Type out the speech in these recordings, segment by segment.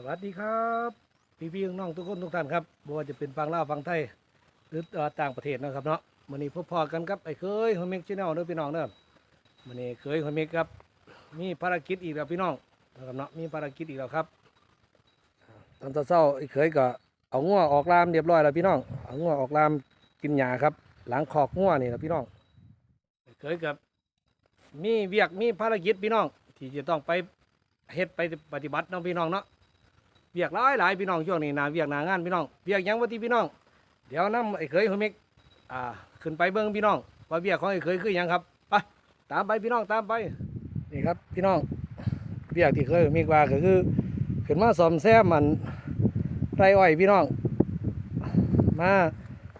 สวัสดีครับ พี่พี่น้องทุกคนทุกท่านครับบ่ว่าจะเป็นฟังลาวฟังไทยหรือต่างประเทศนะครับเนาะมื้อนี้พบพอกันครับไอ้เคยฮอมเมกชแนลเด้อพี่น้องเด้อมื้อนี้เคยฮอมเมกครับ มีภารกิจอีกแล้วพี่น้องนะครับเนาะมีภารกิจอีกแล้วครับตอนเช้าไอ้เคยก็เอางัวออกลามเรียบร้อยแล้วพี่น้องเอางัวออกลามกินหญ้าครับ หลังคอกงัวนี่นะพี่น้องไอ้เคยกับมีเวียกมีภารกิจพี่น้อง ที่จะต้องไปเฮ็ดไปปฏิบัติเนาะพี่น้องเนาะ เวียกหลายหลายพี่น้องช่วงนี้นาเวียกหนางานพี่น้องเวียกยังว่าที่พี่น้อง เดี๋ยวน้ำไอ้เคยเฮมิกอ่าขึ้นไปเบิ้งพี่น้องว่าเวียกของไอ้เคยคือยังครับไปตามไปพี่น้องตามไปนี่ครับพี่น้องเวียกที่เคยมิกว่าก็คือขึ้นมาซ่อมแซมมันไรอ้อยพี่น้อง มา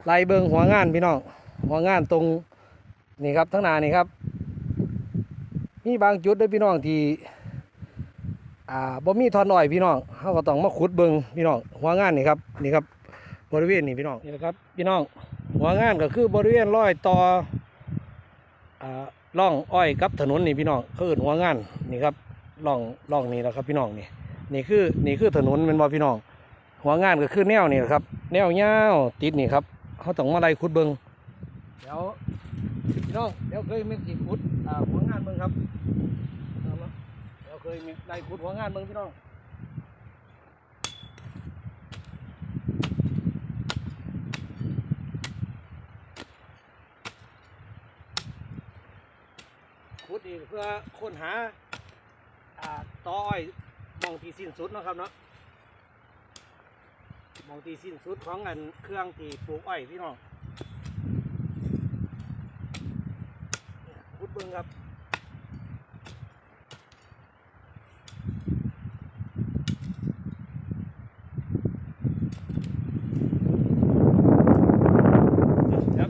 ไล่เบิ้งหัวงานพี่น้องหัวงานตรงนี่ครับทั้งนานี่ครับมีบางจุดด้วยพี่น้องที่ อ่าบ่มีทอนอ้อยพี่น้องเขาก็ต้องมาขุดเบิงพี่น้องหัวงานนี่ครับนี่ครับบริเวณนี่พี่น้องนี่นะครับพี่น้องหัวงานก็คือบริเวณร้อยต่ออ่าร่องอ้อยกับถนนนี่พี่น้องเขาเอิ้นหัวงานนี่ครับร่องร่องนี่แหละครับพี่น้องนี่นี่คือนี่คือถนนเป็นบ่พี่น้อง หัวงานก็คือแนวนี่แหละครับ แนวยาวติดนี่ครับเขาต้องมาไล่ขุดเบิงเดี๋ยวพี่น้องเดี๋ยวเคยมีกี่ขุดอ่าหัวงานเบิงครับ เคยมีได้ขุดหัวงานเมืองพี่น้องขุดอีกเพื่อค้นหาอ่าตออ้อยมองที่สิ้นสุดนะครับเนาะมองที่สิ้นสุดของอันเครื่องที่ปลูกอ้อยพี่น้องขุดเบิ้งครับ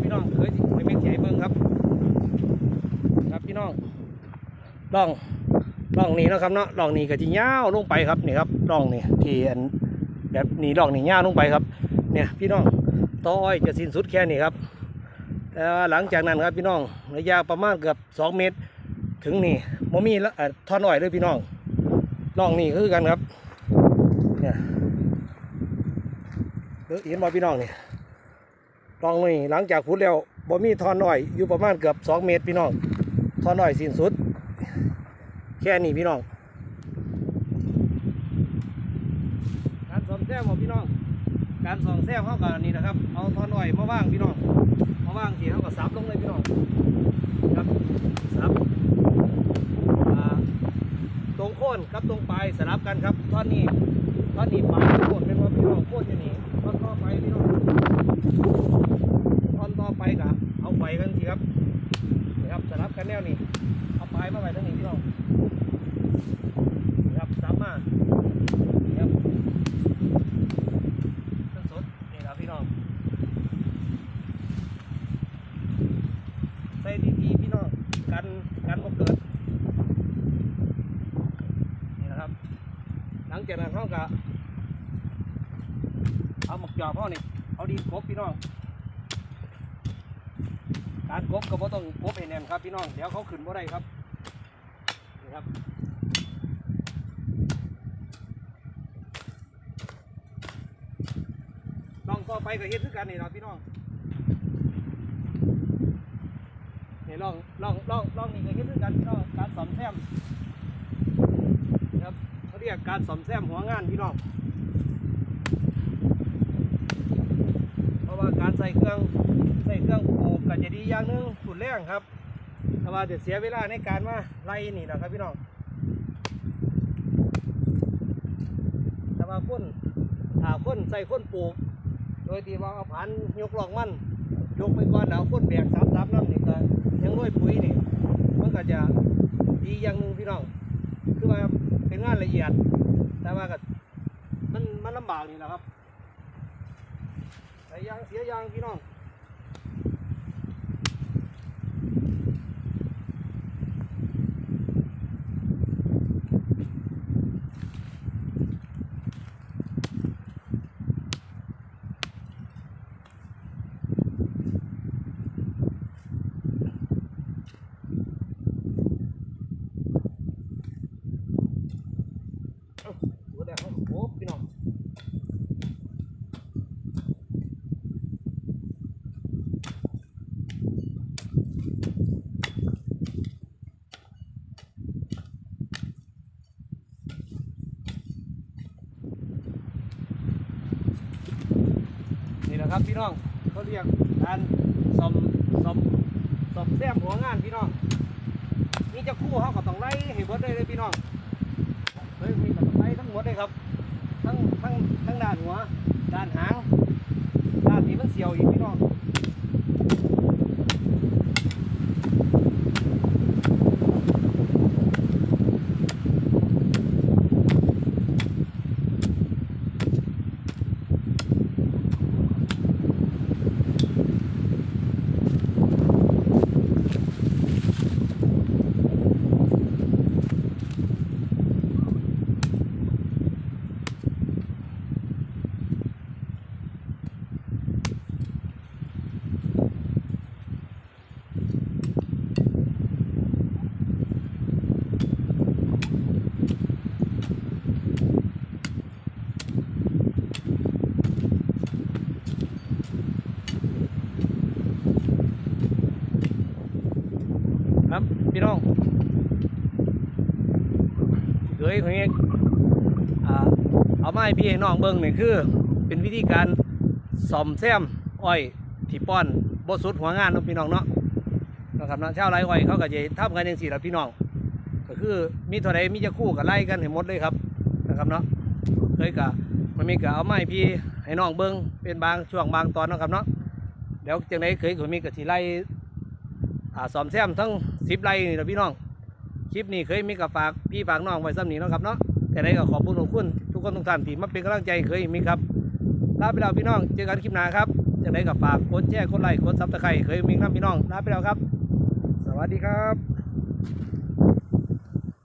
พี่น้องเคยสิไปเม็ดใหญ่เบิ้งครับ ครับพี่น้อง ล่องล่องนี้นะครับเนาะล่องนี้ก็จะยาวลงไปครับนี่ครับล่องนี่ที่อันแบบนี้ล่องนี่ยาวลงไปครับ เนี่ยพี่น้องต่ออ้อยจะสิ้นสุดแค่นี้ครับแต่หลังจากนั้นครับพี่น้องระยะประมาณเกือบสองเมตร ถึงนี่โมมีแล้วอะท่อนอ้อยเลยพี่น้องล่องนี่คือกันครับเนี่ยเด้อเห็นบ่พี่น้องนี่ลองนี่หลังจากขุดแล้วบ่มีทอนน้อยอยู่ประมาณเกือบสองเมตรพี่น้องทอนน้อยสิ้นสุด ค่นี้พี่น้องการซ่อมแซมของพี่น้อง การซ่อมแซมเขากับนี่นะครับ เอาทอนน้อยมาว่างพี่น้อง มาว่างทีเขาก็ซับลงเลยพี่น้อง ครับซับตรงโค่นกับตรงปลายสลับกันครับท่อนนี้ท่อนนี้ปลายโค่นเป็นว่าพี่น้องโค่นอยู่นี่ท่อนต่อไปพี่น้องตอนต่อไปกะเอาไปกันทีครับนี่ครับสลับกันแนวนี้เอาปลายมาไว้ทั้งนี้พี่น้อง ครับซ้ำมานี่ครับต้นสดนี่ครับพี่น้องใส่ดีๆพี่น้องกันกันบ่เกิดนี่นะครับ หลังจากนั้นเขาก็เอาหมกจอบเขานี่เอาดีกบพี่น้องการกบก็บ่ต้องกบให้แน่นครับพี่น้องเดี๋ยวเขาขึ้นบ่ได้ครับนี่ครับลองต่อ ไปก็เฮ็ดคือกันนี่นะพี่น้องนี่ลองลองลองลองนี่ก็เฮ็ดคือกันพี่น้องการซ่อมแซมครับเขาเรียกการซ่อมแซมหัวงานพี่น้องเพราะว่าการใส่เครื่องใส่เครื่องปลูกก็จะดีอย่างนึงฝุ่นแรงครับแต่ว่าจะเสียเวลาในการมาไล่นี่นะครับพี่น้องแต่ว่าคนถ้าคนใส่คนปลูก โดยที่ว่าเอาพันยกหลอกมันยกไปก่อนแล้วคนแบกสามสามน้ำนี่ก็ยังด้วยปุ๋ยนี่มันก็จะดีอย่างหนึ่งพี่น้องคือว่าเป็นงานละเอียด แต่ว่าก็มันมันลำบากนี่แหละครับแต่ยังเสียยางพี่น้องเอ้าหัวแดงพี่น้อง ครับพี่ น้อง เขาเรียกการสมสมสมแซมหัวงานพี่น้องนี่จะคู่เขาก็ต้องไล่ให้เบิดเลยเลยพี่น้องเฮ้ยมีก็ต้องไล่ทั้งหมดเลยครับ ทั้งทั้งทั้งด้านหัว ด้านหาง ด้านที่มันเพี่น้องเคยของเองอ่าเอาไม้พี่ให้น้องเบิ้งนี่คือ เป็นวิธีการซ่อมแซมอ้อยที่ป้อนบสุดหัวงานเนาะพี่น้องเนาะนะครับเนาะชาวไร่อ้อยเขาก็จะทำกันอย่างสี่ละพี่น้องก็คือมีเท่าไรมีจะคู่กับไล่กันให้หมดเลยครับนะครับเนาะเคยกะมันมีกะเอาไม้พี่ให้น้องเบิ้งเป็นบางช่วงบางตอนนะครับเนาะเดี๋ยวจังไดเคยก็มีกะสิไล่ อ่าสอมแซมทั้งสิบไร่นี่นะพี่น้อง คลิปนี้เคยมีกับฝากพี่ฝากน้องไว้ซ้ำนี้เนาะครับเนาะแต่ใดก็ขอบคุณขอบคุณทุกคนทุกท่านที่มาเป็นกำลังใจเคยมีครับลาไปแล้วพี่น้อง เจอกันคลิปหน้าครับจังไดก็ฝากกดแชร์กดไลค์กดซับสไครต์เคยมีครับพี่น้องลาไปแล้วครับ สวัสดีครับ